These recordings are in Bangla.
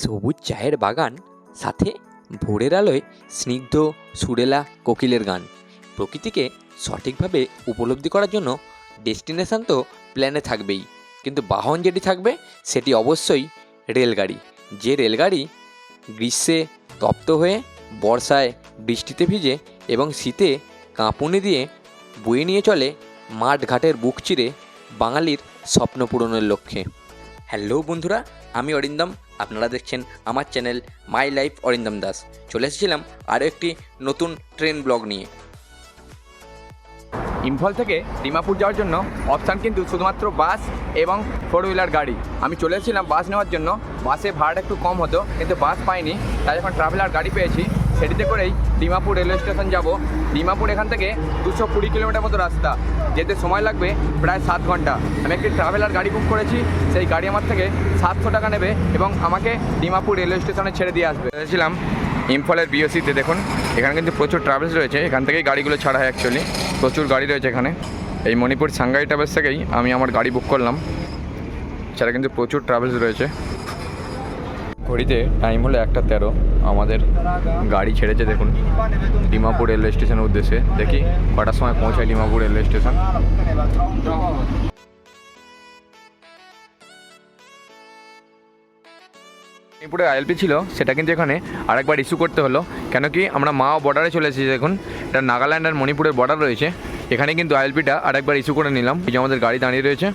সবুজ চায়ের বাগান, সাথে ভোরের আলোয় স্নিগ্ধ সুরেলা কোকিলের গান। প্রকৃতিকে সঠিকভাবে উপলব্ধি করার জন্য ডেস্টিনেশন তো প্ল্যানে থাকবেই, কিন্তু বাহন যেটি থাকবে সেটি অবশ্যই রেলগাড়ি। যে রেলগাড়ি গ্রীষ্মে তপ্ত হয়ে, বর্ষায় বৃষ্টিতে ভিজে এবং শীতে কাঁপুনি দিয়ে বয়ে নিয়ে চলে মাঠ ঘাটের বুক চিরে বাঙালির স্বপ্ন পূরণের লক্ষ্যে। হ্যালো বন্ধুরা, আমি অরিন্দম আপনারা দেখছেন আমার channel my life Arindam Das. চলে এসেছিলাম আরও একটি নতুন ট্রেন ব্লগ নিয়ে। ইম্ফল থেকে ডিমাপুর যাওয়ার জন্য অপশান কিন্তু শুধুমাত্র বাস এবং ফোর হুইলার গাড়ি। আমি চলে এসেছিলাম বাস নেওয়ার জন্য। বাসে ভাড়াটা একটু কম হতো, কিন্তু বাস পাইনি। তাই এখন ট্রাভেলার গাড়ি পেয়েছি সেটিতে করেই ডিমাপুর রেলওয়ে স্টেশন যাব। ডিমাপুর এখান থেকে দুশো কুড়ি কিলোমিটার মতো রাস্তা। যেতে সময় লাগবে প্রায় সাত ঘণ্টা। আমি একটি ট্রাভেলার গাড়ি বুক করেছি, সেই গাড়ি আমার থেকে সাতশো টাকা নেবে এবং আমাকে ডিমাপুর রেলওয়ে স্টেশনে ছেড়ে দিয়ে আসবে। এসেছিলাম ইম্ফলের বিওসিতে দেখুন। এখানে কিন্তু প্রচুর ট্রাভেলস রয়েছে। এখান থেকেই গাড়িগুলো ছাড়া হয় অ্যাকচুয়ালি প্রচুর গাড়ি রয়েছে এখানে। এই মণিপুর সাংগাই ট্রাভেলস থেকেই আমি আমার গাড়ি বুক করলাম। সেটা কিন্তু প্রচুর ট্রাভেলস রয়েছে। ঘড়িতে টাইম হলো একটা তেরো। আমাদের গাড়ি ছেড়েছে দেখুন, ডিমাপুর রেলওয়ে স্টেশনের উদ্দেশ্যে। দেখি কটার সময় পৌঁছায় ডিমাপুর রেলওয়ে স্টেশন মণিপুরে আইএলপি ছিল, সেটা কিন্তু এখানে আরেকবার ইস্যু করতে হলো। কেন কি আমরা মা বর্ডারে চলে এসেছি দেখুন। এটা নাগাল্যান্ড আর মণিপুরের বর্ডার রয়েছে। এখানে কিন্তু আইএলপিটা আরেকবার ইস্যু করে নিলাম। এই যে আমাদের গাড়ি দাঁড়িয়ে রয়েছে।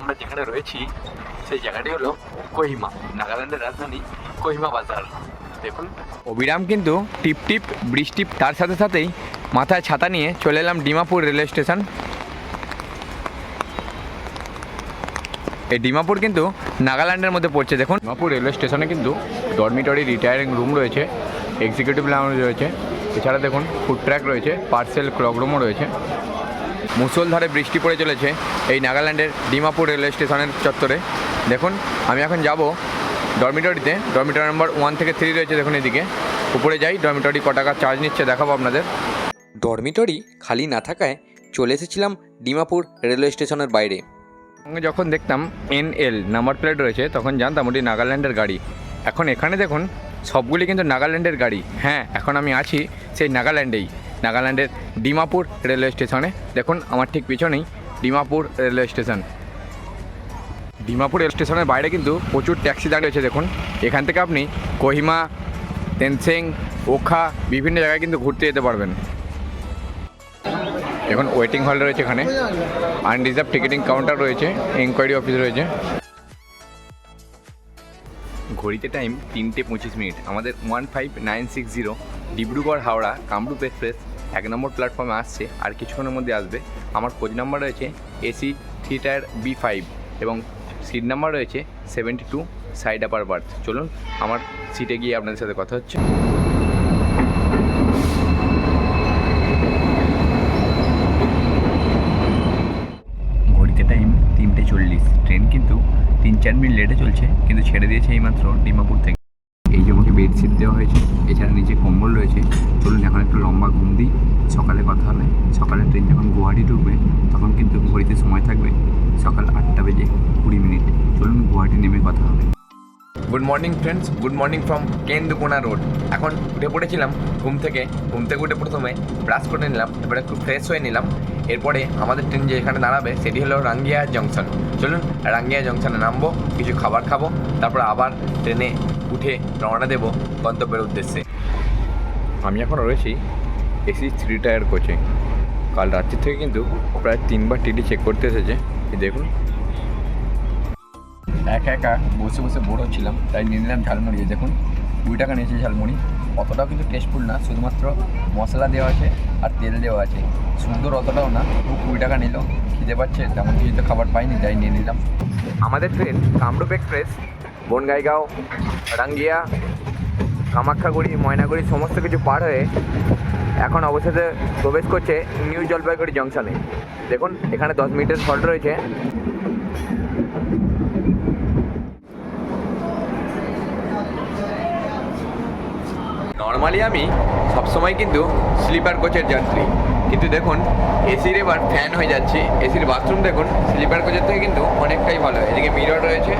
আমরা যেখানে রয়েছি, সেই জায়গাটি হলো কোহিমা, নাগাল্যান্ডের রাজধানী কোহিমা বাজার। দেখুন। অবিরাম কিন্তু টিপ টিপ, বৃষ্টি তার সাথে সাথেই মাথায় ছাতা নিয়ে চলে এলাম ডিমাপুর রেলওয়ে স্টেশন। এই ডিমাপুর কিন্তু নাগাল্যান্ডের মধ্যে পড়ছে, দেখুন। ডিমাপুর রেলওয়ে স্টেশনে কিন্তু ডরমিটরি রিটায়ারিং রুম রয়েছে, এক্সিকিউটিভ লাউঞ্জ রয়েছে, এছাড়া দেখুন ফুড ট্র্যাক রয়েছে, পার্সেল ক্লক রুমও রয়েছে। মুসলধারে বৃষ্টি পড়ে চলেছে এই নাগাল্যান্ডের ডিমাপুর রেলওয়ে স্টেশনের চত্বরে। দেখুন, আমি এখন যাব ডরমিটরিতে। ডরমিটরি নাম্বার ওয়ান থেকে থ্রি রয়েছে দেখুন এদিকে। উপরে যাই, ডরমিটরি ক টাকা চার্জ নিচ্ছে দেখাবো আপনাদের। ডরমিটরি খালি না থাকায় চলে এসেছিলাম ডিমাপুর রেলওয়ে স্টেশনের বাইরে। যখন দেখতাম এন এল নাম্বার প্লেট রয়েছে, তখন জানতাম ওটি নাগাল্যান্ডের গাড়ি। এখন এখানে দেখুন, সবগুলি কিন্তু নাগাল্যান্ডের গাড়ি। হ্যাঁ এখন আমি আছি সেই নাগাল্যান্ডেই। নাগাল্যান্ডের ডিমাপুর রেলওয়ে স্টেশনে। দেখুন, আমার ঠিক পিছনেই Dimapur railway station. Dimapur rail স্টেশনের বাইরে কিন্তু প্রচুর ট্যাক্সি দাঁড়িয়ে আছে, দেখুন। এখান থেকে আপনি কোহিমা, তেনসেং, ওখা বিভিন্ন জায়গায় কিন্তু ঘুরতে যেতে পারবেন। এখন ওয়েটিং হল রয়েছে এখানে। আনরিজার্ভ টিকিটিং কাউন্টার রয়েছে, এনকোয়ারি অফিস রয়েছে। ঘড়িতে টাইম তিনটে পঁচিশ মিনিট। আমাদের one five nine six zero Dibrugarh, Howrah, Kamrup express এক নম্বর প্ল্যাটফর্মে আসছে আর কিছুক্ষণের মধ্যে আসবে। আমার কোচ নাম্বার রয়েছে AC three tier B five এবং সিট নাম্বার রয়েছে seventy two side upper berth চলুন, আমার সিটে গিয়ে আপনাদের সাথে কথা হচ্ছে। ঘড়িতে টাইম তিনটে চল্লিশ। ট্রেন কিন্তু তিন চার মিনিট লেটে চলছে, কিন্তু ছেড়ে দিয়েছে এইমাত্র ডিমাপুর থেকে। এই যে আমাকে বেডশিট দেওয়া হয়েছে। এছাড়া নিচে কম্বল রয়েছে। চলুন এখন একটু লম্বা ঘুম দিই। সকালে কথা হবে। সকালে ট্রেন যখন গুয়াহাটি ঢুকবে, তখন কিন্তু ঘড়িতে সময় থাকবে সকাল আটটা বেজে কুড়ি মিনিট। চলুন গুয়াহাটি নেমে কথা হবে। Good morning friends good morning from Kendukona road এখন উঠে পড়েছিলাম ঘুম থেকে। ঘুম থেকে উঠে প্রথমে ব্রাশ করে নিলাম, এবারে একটু ফ্রেশ হয়ে নিলাম। এরপরে আমাদের ট্রেন যেখানে দাঁড়াবে, সেটি হলো রাঙ্গিয়া জংশন চলুন রাঙ্গিয়া জংশনে নামবো, কিছু খাবার খাব, তারপর আবার ট্রেনে উঠে রওনা দেবো গন্তব্যের উদ্দেশ্যে। আমি এখন রয়েছি এসি থ্রি টায়ার কোচে কাল রাত্রি থেকে কিন্তু প্রায় তিনবার টিটি চেক করতে এসেছে। দেখুন। একা একা বসে বসে বোর হচ্ছিলাম, তাই নিয়ে নিলাম ঝালমুড়ি। দেখুন, কুড়ি টাকা নিয়েছে ঝালমুড়ি। অতটাও কিন্তু টেস্টফুল না, শুধুমাত্র মশলা দেওয়া আছে আর তেল দেওয়া আছে। সুন্দর অতটাও না, ও কুড়ি টাকা নিল, খিদে পাচ্ছে, তেমন কিছু তো খাবার পাইনি, তাই নিয়ে নিলাম। আমাদের ট্রেন কামরূপ এক্সপ্রেস বনগাইগাঁও, রাঙ্গিয়া, কামাখ্যাগুড়ি, ময়নাগুড়ি সমস্ত কিছু পার হয়ে এখন অবশেষে প্রবেশ করছে নিউ জলপাইগুড়ি জংশনে। দেখুন, এখানে দশ মিনিটের ফল্ট রয়েছে। নর্মালি আমি সবসময় কিন্তু স্লিপার কোচের যাত্রী। কিন্তু দেখুন এসির এবার ফ্যান হয়ে যাচ্ছে। এসির বাথরুম দেখুন স্লিপার কোচের থেকে কিন্তু অনেকটাই ভালো। এদিকে মিরর রয়েছে,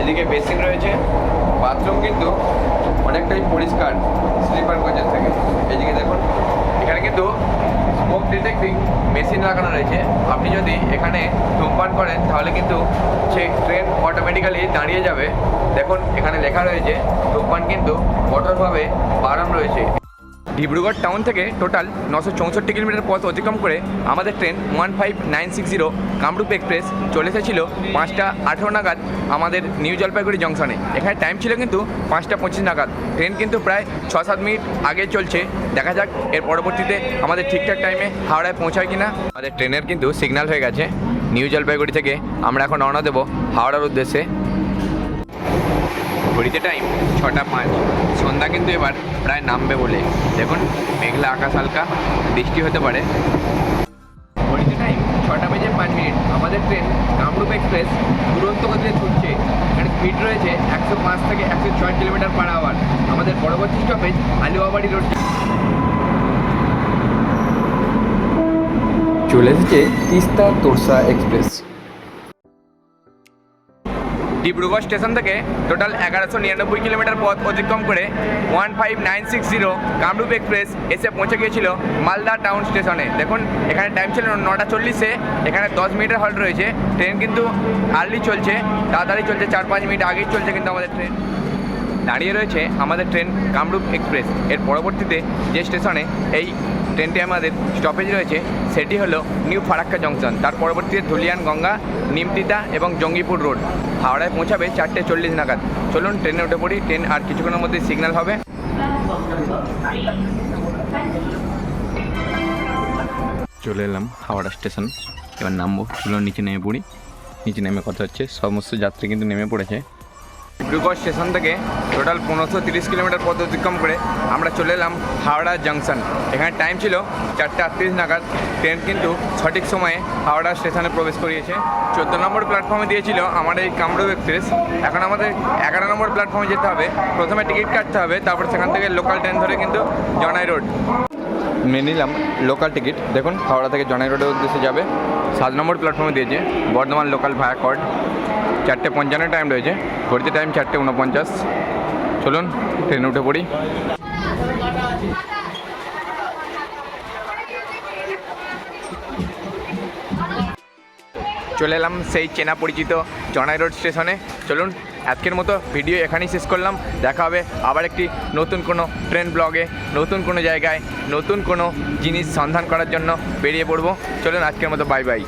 এদিকে বেসিন রয়েছে। বাথরুম কিন্তু অনেকটাই পরিষ্কার স্লিপার কোচের থেকে। এদিকে দেখুন, এখানে কিন্তু স্মোক ডিটেক্টিং মেশিন লাগানো রয়েছে। আপনি যদি এখানে ধূমপান করেন, তাহলে কিন্তু সেই ট্রেন অটোমেটিক্যালি দাঁড়িয়ে যাবে। দেখুন, এখানে লেখা রয়েছে, ধূমপান কিন্তু কঠোরভাবে বারণ রয়েছে। ডিব্রুগড় টাউন থেকে টোটাল নশো চৌষট্টি কিলোমিটার পথ অতিক্রম করে আমাদের train one five nine six zero Kamrup express চলে এসেছিল পাঁচটা আঠেরো নাগাদ আমাদের নিউ জলপাইগুড়ি জংশনে। এখানে টাইম ছিল কিন্তু পাঁচটা পঁচিশ নাগাদ। ট্রেন কিন্তু প্রায় ছ সাত মিনিট আগে চলছে। দেখা যাক এর পরবর্তীতে আমাদের ঠিকঠাক টাইমে হাওড়ায় পৌঁছায় কিনা। আমাদের ট্রেনের কিন্তু সিগন্যাল হয়ে গেছে। নিউ জলপাইগুড়ি থেকে আমরা এখন রওনা দেবো হাওড়ার উদ্দেশ্যে। ঘড়িতে টাইম ছটা পাঁচ। সন্ধ্যা কিন্তু এবার প্রায় নামবে বলে। দেখুন, মেঘলা আকাশ হালকা, বৃষ্টি হতে পারে। ঘড়িতে টাইম ছটা বেজে পাঁচ মিনিট। আমাদের ট্রেন কামরূপ এক্সপ্রেস দুরন্ত গতিতে ছুটছে। এখানে স্পিড রয়েছে একশো পাঁচ থেকে একশো ছয় কিলোমিটার পার আওয়ার আমাদের পরবর্তী স্টপেজ আলিবাবাড়ি রোড চলে এসেছে তিস্তা তোরসা এক্সপ্রেস ডিব্রুগড় স্টেশন থেকে টোটাল এগারোশো নিরানব্বই কিলোমিটার পথ অতিক্রম করে one five nine six zero Kamrup express এসে পৌঁছে গিয়েছিল মালদা টাউন স্টেশনে। দেখুন, এখানে টাইম ছিল নটা চল্লিশে, এখানে দশ মিনিটের হল্ট রয়েছে। ট্রেন কিন্তু আর্লি চলছে, তাড়াতাড়ি চলছে, চার পাঁচ মিনিট আগেই চলছে কিন্তু আমাদের ট্রেন দাঁড়িয়ে রয়েছে আমাদের ট্রেন কামরূপ এক্সপ্রেস। এর পরবর্তীতে যে স্টেশনে এই ট্রেনটি আমাদের স্টপেজ রয়েছে, সেটি হলো নিউ ফারাক্কা জংশন তার পরবর্তীতে ধুলিয়ান গঙ্গা, নিমতিতা এবং জঙ্গিপুর রোড হাওড়ায় পৌঁছাবে চারটে চল্লিশ নাগাদ। চলুন ট্রেনে উঠে পড়ি, ট্রেন আর কিছুক্ষণের মধ্যে সিগন্যাল হবে। চলে এলাম হাওড়া স্টেশন এবার নামবো, চলুন নিচে নেমে পড়ি। নিচে নেমে কথা হচ্ছে, সমস্ত যাত্রী কিন্তু নেমে পড়েছে। ডিব্রুগড় স্টেশন থেকে টোটাল পনেরোশো তিরিশ কিলোমিটার পথ অতিক্রম করে আমরা চলে এলাম হাওড়া জাংশন। এখানে টাইম ছিল চারটে আটত্রিশ নাগাদ। ট্রেন কিন্তু সঠিক সময়ে হাওড়া স্টেশনে প্রবেশ করিয়েছে। চোদ্দ নম্বর প্ল্যাটফর্মে দিয়েছিল আমাদের এই কামরূপ এক্সপ্রেস এখন আমাদের এগারো নম্বর প্ল্যাটফর্মে যেতে হবে। প্রথমে টিকিট কাটতে হবে, তারপর সেখান থেকে লোকাল ট্রেন ধরে কিন্তু জনাই রোড মেনে নিলাম লোকাল টিকিট দেখুন, হাওড়া থেকে জনাই রোডের উদ্দেশ্যে যাবে। সাত নম্বর প্ল্যাটফর্মে দিয়েছে, বর্ধমান লোকাল ভায়া কর্ড চারটে পঞ্চান্ন টাইম রয়েছে, ঘড়িতে টাইম চারটে উনপঞ্চাশ। চলুন ট্রেনে উঠে পড়ি। চলে এলাম সেই চেনা পরিচিত জনাই রোড স্টেশনে। চলুন আজকের মতো ভিডিও এখানেই শেষ করলাম। দেখা হবে আবার একটি নতুন কোনো ট্রেন ব্লগে নতুন কোনো জায়গায়, নতুন কোনো জিনিস সন্ধান করার জন্য বেরিয়ে পড়ব। চলুন আজকের মতো বাই বাই